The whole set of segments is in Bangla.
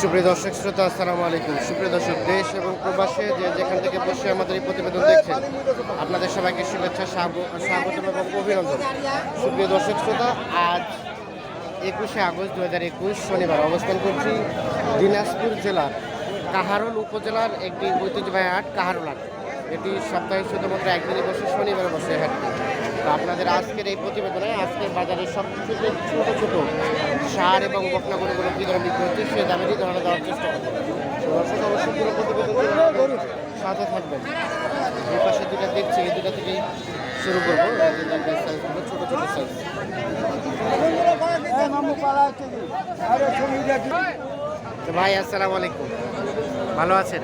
সুপ্রিয় দর্শক, শ্রোতা, আসসালামু আলাইকুম। সুপ্রিয় দর্শক, দেশ এবং প্রবাসে যে যেখান থেকে বসে আমাদের এই প্রতিবেদন দেখছেন, আপনাদের সবাইকে শুভেচ্ছা স্বাগ- স্বাগতম এবং অভিনন্দন। সুপ্রিয় দর্শক, শ্রোতা, আজ একুশে আগস্ট দু হাজার একুশ শনিবার অবস্থান করছি দিনাজপুর জেলার কাহারোল উপজেলার একটি ঐতিহ্যবাহী হাট, কাহারোল হাট। এটি সপ্তাহে শুধুমাত্র একদিনই বসে, শনিবার বসে হাটটি। আপনাদের আজকের এই প্রতিবেদনে আজকের বাজারে সবথেকে ছোট ছোট সার এবং বকনা গরুগুলো কী ধরনের বিক্রি হচ্ছে সে দামেরই ধারণা দেওয়ার চেষ্টা করবেন তো দর্শক অবশ্যই পুরো প্রতিবেদন সাথে থাকবেন। এই পাশে দুটা দেখছি এই দুটা থেকেই শুরু করব। সাইজগুলো ছোট ছোট সাইজ তো ভাই আসসালামু আলাইকুম। ভালো আছেন?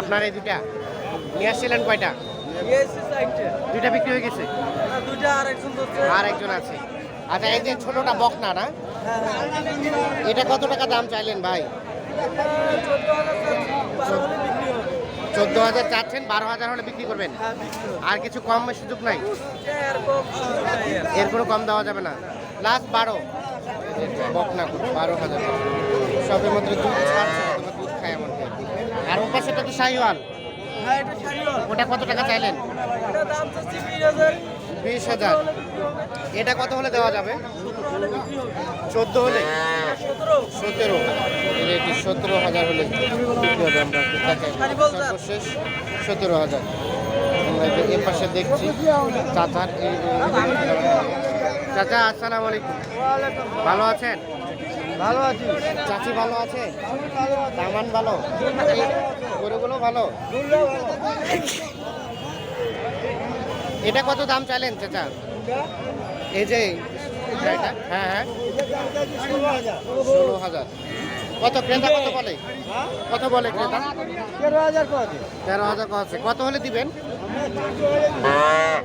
আপনার এই দুটা নিয়ে আসছিলেন কয়টা? দুইটা বিক্রি হয়ে গেছে? আর একজন আছে। আচ্ছা এই যে ছোটটা বকনা না? এটা কত টাকা দাম চাইলেন ভাই? চোদ্দ হাজার চাচ্ছেন বারো হাজার হলে বিক্রি করবেন? আর কিছু কম সুযোগ নাই? এর কোনো কম দেওয়া যাবে না। লাস্ট বারো। বকনা বারো হাজার। সবের মধ্যে দুধ ছাড়ছে দুধ খায় এমন আর ওর পাশেটা তো শাহিওয়াল। ওটা কত টাকা চাইলেন? বিশ হাজার। এটা কত হলে দেওয়া যাবে? চোদ্দ হলে? সতেরো। এটি সতেরো হাজার হলে বিক্রি হবে আমরা? সর্বশেষ সতেরো হাজার। আমরা এ পাশে দেখছি চাচার এই চাচা আসসালামু আলাইকুম। ভালো আছেন? ভালো আছি। চাচি ভালো আছে? দামান ভালো? গরুগুলো ভালো? এটা কত দাম চাইলেন চাচা? এই যে? হ্যাঁ হ্যাঁ। ষোলো হাজার। কত ক্রেতা কত বলে? কত বলে ক্রেতা? তেরো হাজার তেরো হাজার কত আছে কত হলে দিবেন?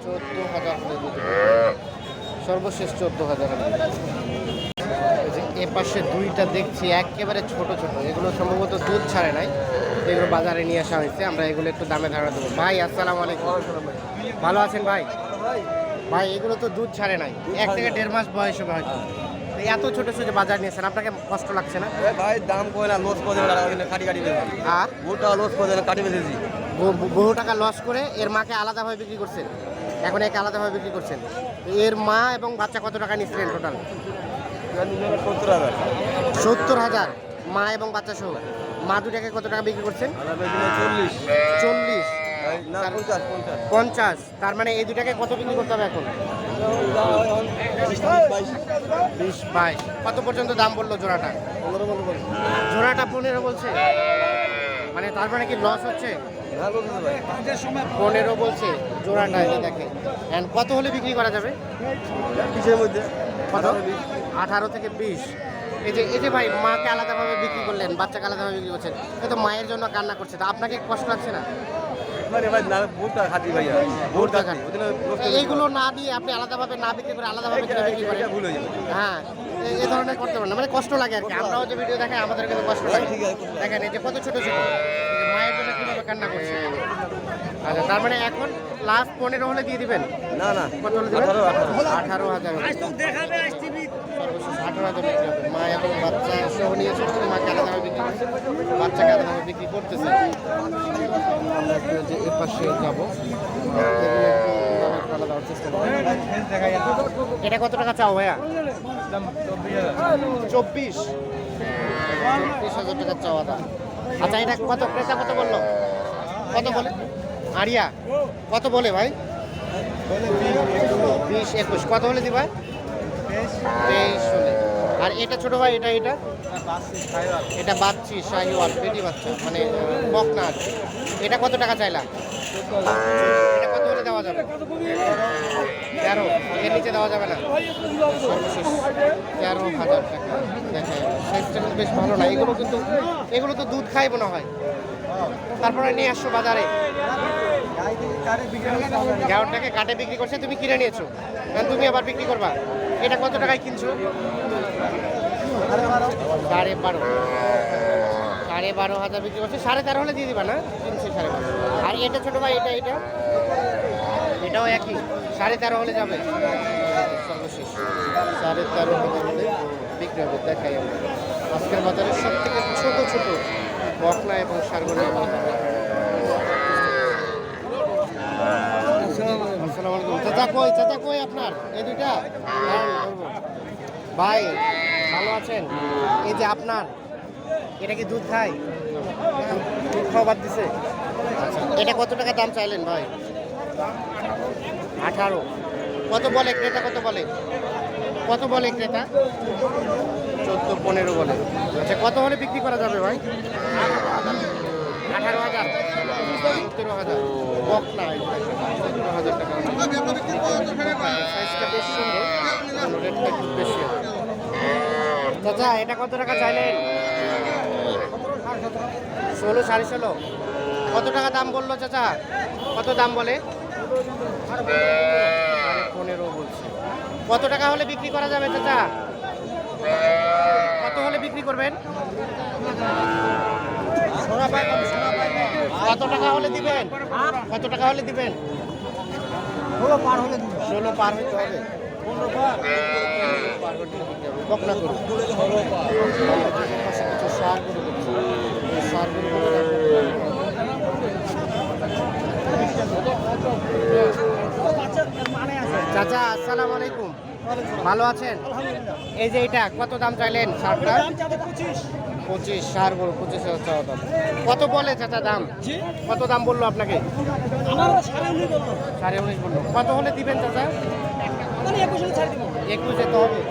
চোদ্দ হাজার সর্বশেষ চোদ্দ হাজার এ পাশে দুইটা দেখছি একেবারে ছোট ছোট। এগুলো সম্ভবত দুধ ছাড়ে নাই। এগুলো বাজারে নিয়ে আসা হয়েছে। আমরা এগুলো একটু দামে ধারণা দেবো। ভাই আসসালামু আলাইকুম। ভালো আছেন ভাই? ভাই এগুলো তো দুধ ছাড়ে নাই। এক থেকে দেড় মাস বয়স হবে হয়তো। এত ছোট ছোট বাজার নিয়েছেন আপনাকে কষ্ট লাগছে না? ভাই দাম কই না লস করে কাটি কাটি আর? গোটা লস করে না কাটি বহু- বহু টাকা লস করে এর মাকে আলাদাভাবে বিক্রি করছেন। এখন একে আলাদাভাবে বিক্রি করছেন। এর মা এবং বাচ্চা কত টাকা নিচ্ছিলেন টোটাল সত্তর হাজার। সত্তর হাজার। মা এবং বাচ্চা সহ। মা দুটাকে কত টাকা বিক্রি করছেন? চল্লিশ। চল্লিশ। পঞ্চাশ তার মানে এই দুটাকে কত বিক্রি করতে হবে এখন? বিশ বাইশ। কত পর্যন্ত দাম বলল জোড়াটা? জোড়াটা পনেরো বলছে? মানে তার মানে কি লস হচ্ছে? পনেরো বলছে জোড়াটা দেখে কত হলে বিক্রি করা যাবে? কিসের মধ্যে। কত? আঠারো থেকে বিশ। এই যে এই যে ভাই মাকে আলাদাভাবে বিক্রি করলেন বাচ্চাকে আলাদাভাবে বিক্রি করছেন এ তো মায়ের জন্য কান্না করছে তা আপনাকে কষ্ট লাগছে না? মানে। এইগুলো না দিয়ে আপনি আলাদাভাবে না বিক্রি করে আলাদাভাবে বিক্রি করেন? ভুল হয়ে এই ধরনের করতে পারেন মানে কষ্ট লাগে আর কি। আমরাও যে ভিডিও দেখাই আমাদের কিন্তু কষ্ট লাগে। দেখেন এই যে কত ছোট ছোট। মায়ের জন্য কীভাবে কান্না করছে। আচ্ছা তার মানে এখন লাস্ট পনেরো হলে দিয়ে দিবেন? না না। কত হলে আঠারো, হাজার আঠারো হাজার বিক্রি হবে। মা এবং বাচ্চা সহ নিয়ে ছোট ছোট মাকে আলাদাভাবে বিক্রি করছে। বাচ্চাকে আলাদাভাবে বিক্রি করতেছে। আমরা একটু যে এ পাশে যাব। দামে এটা কত টাকা চাও ভাইয়া? চব্বিশ। চব্বিশ হাজার টাকা চাওয়া দাম আচ্ছা এটা কত? ক্রেতা কত বলল? কত বলে? আরিয়া কত বলে ভাই? বিশ। একুশ। কত হলে দিবা? তেইশ হলে। আর এটা ছোট ভাই এটা এটা? এটা বাচ্চি শাহিওয়াল পেটি বাচ্চা মানে বকনা আর এটা কত টাকা চাইলা? এটা কত হলে দেওয়া যাবে? তেরো। এর নিচে দেওয়া যাবে না? সর্বশেষ। তেরো হাজার টাকা। দেখে সাইজটা বেশ ভালো না। এগুলো কিন্তু এগুলো তো দুধ খাই মনে হয়। তারপরে নিয়ে আসছো বাজারে। গাউনটাকে কাটে বিক্রি করছে তুমি কিনে নিয়েছো। তুমি আবার বিক্রি করবা? এটা কত টাকায় কিনছো? সাড়ে বারো। সাড়ে বারো হাজার বিক্রি করছে। সাড়ে তেরো হলে দিয়ে দিবা না? কিনছে সাড়ে বারো। আর এটা ছোটো ভাই, এটা এটা? এটাও একই। সাড়ে তেরো হলে যাবে। সর্বশেষ। সাড়ে তেরো হাজার হলে বিক্রি হবে। দেখাই আমরা। আজকের বাজারে সব থেকে ছোটো ছোটো বকনা এবং সারগোনা আসসালামু আলাইকুম চাচা কই চাচা কই আপনার? এই দুইটা? ভাই, ভালো আছেন? এই যে আপনার, এটা কি দুধ খায়? দুধ খাওয়া দিছে? আচ্ছা এটা কত টাকা দাম চাইলেন ভাই? আঠারো। কত বলে ক্রেতা, কত বলে? কত বলে ক্রেতা? চোদ্দ, পনেরো বলে। আচ্ছা কত হলে বিক্রি করা যাবে ভাই? আঠারো হাজার। সতেরো হাজার। বক না সতেরো হাজার টাকা। চাচা, এটা কত টাকা চাইলেন? ষোলো, সাড়ে ষোলো। কত টাকা দাম বলল চাচা? কত দাম বলে? পনেরো বলছে। কত টাকা হলে বিক্রি করা যাবে চাচা? কত হলে বিক্রি করবেন? কত টাকা হলে দিবেন? কত টাকা হলে দিবেন? ষোলো পার হলে ষোলো পার হতে হবে। বকনা করুন। কিছু সার সার চাচা আসসালাম আলাইকুম। ভালো আছেন? এই যে এটা কত দাম চাইলেন সারটা পঁচিশ সার গরু পঁচিশ হাজার চাওয়া দাম। কত বলে চাচা দাম? কত দাম বলল আপনাকে? সাড়ে উনিশ বলল। কত হলে দিবেন চাচা? একুশে তো হবে।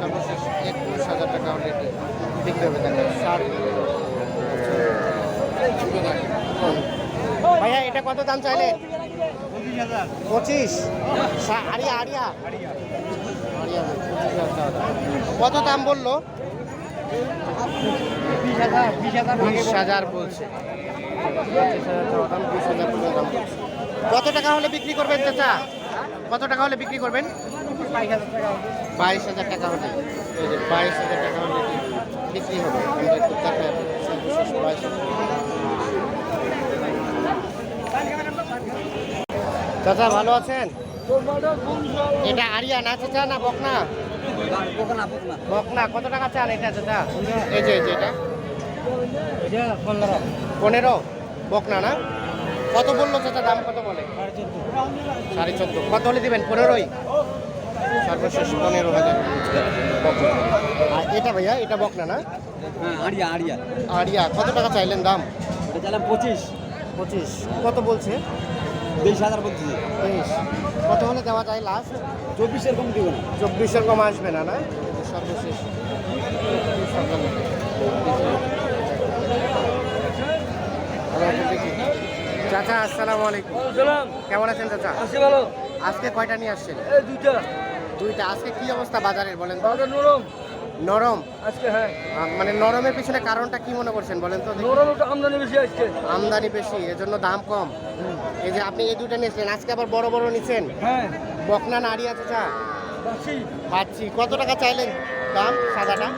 সর্বশেষ একুশ হাজার টাকা হলে বিক্রি হবে তাহলে? সার ভাইয়া এটা কত দাম চাইলেন পঁচিশ। আরিয়া আরিয়া। কত দাম বলল? হাজার বলছে। কত টাকা হলে বিক্রি করবেন চাচা? কত টাকা হলে বিক্রি করবেন? বাইশ হাজার টাকা হলে। বাইশ হাজার টাকা হলে বিক্রি হবে। চাচা ভালো আছেন? এটা আরিয়া না চাচা না, বকনা? বকনা কত টাকা চান এটা চাচা এই যে এই যে এটা। পনেরো। বকনা না? কত বলল চাচা দাম কত বলে? সাড়ে চোদ্দ। কত হলে দিবেন? পনেরোই? সর্বশেষ পনেরো হাজার। আর এটা ভাইয়া এটা বকনা না? আড়িয়া আড়িয়া। আরিয়া কত টাকা চাইলেন দাম? পঁচিশ। পঁচিশ। কত বলছে? বিশ হাজার বলছি তেইশ কত হলে দেওয়া যায় লাস্ট চব্বিশ এরকম দিব না। চব্বিশের কম আসবে না না? সর্বশেষ। চাচা আসসালামু আলাইকুম। কেমন আছেন চাচা? ভালো। আজকে কয়টা নিয়ে আসছেন? দুইটা। দুইটা। আজকে কি অবস্থা বাজারের বলেন নরম। নরম? আজকে হ্যাঁ। মানে নরমের পিছনে কারণটা কি মনে করছেন বলেন তো? নরম আমদানি বেশি আজকে আমদানি বেশি এজন্য দাম কম। এই যে আপনি এই দুইটা নিয়েছিলেন আজকে আবার বড় বড় নিছেন? হ্যাঁ। বকনা নাড়ি আছে চা? পাচ্ছি কত টাকা চাইলেন দাম? সাদাটা?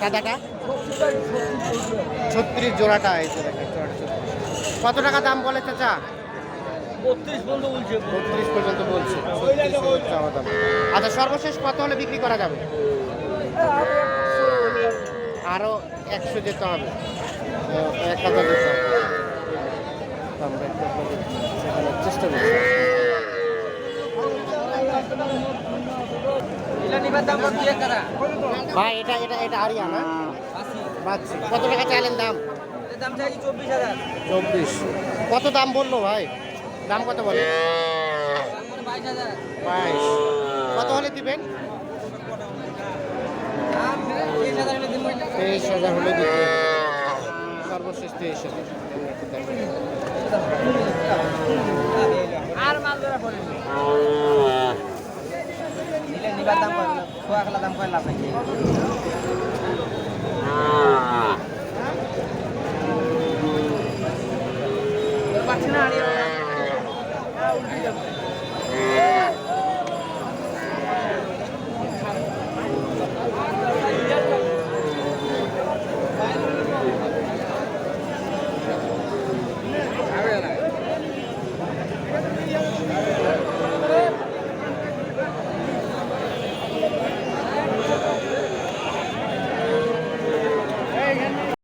সাদাটা? ছত্রিশ জোড়াটা এই যে দেখেন জোড়াটা 36 কত টাকা দাম বলে চাচা? বত্রিশ পর্যন্ত বলছে। আচ্ছা সর্বশেষ কত হলে বিক্রি করা যাবে? আরও একশো যেতে হবে। এক হাজার যেতে হবে। আমরা একটু আপনাদের দেখানোর চেষ্টা করছি। ভাই এটা এটা এটা আরিয়া না পাচ্ছি কত টাকা চাইলেন দাম? দাম চাই চব্বিশ। হাজার চব্বিশ কত দাম বলল ভাই? দাম কত বলে? বাইশ। কত হলে দিবেন? তেইশ হাজার হলে হবে। সর্বশেষ তেইশ হাজার। আর দাম কয় খোয়া পাচ্ছি না আর উল্টে যাব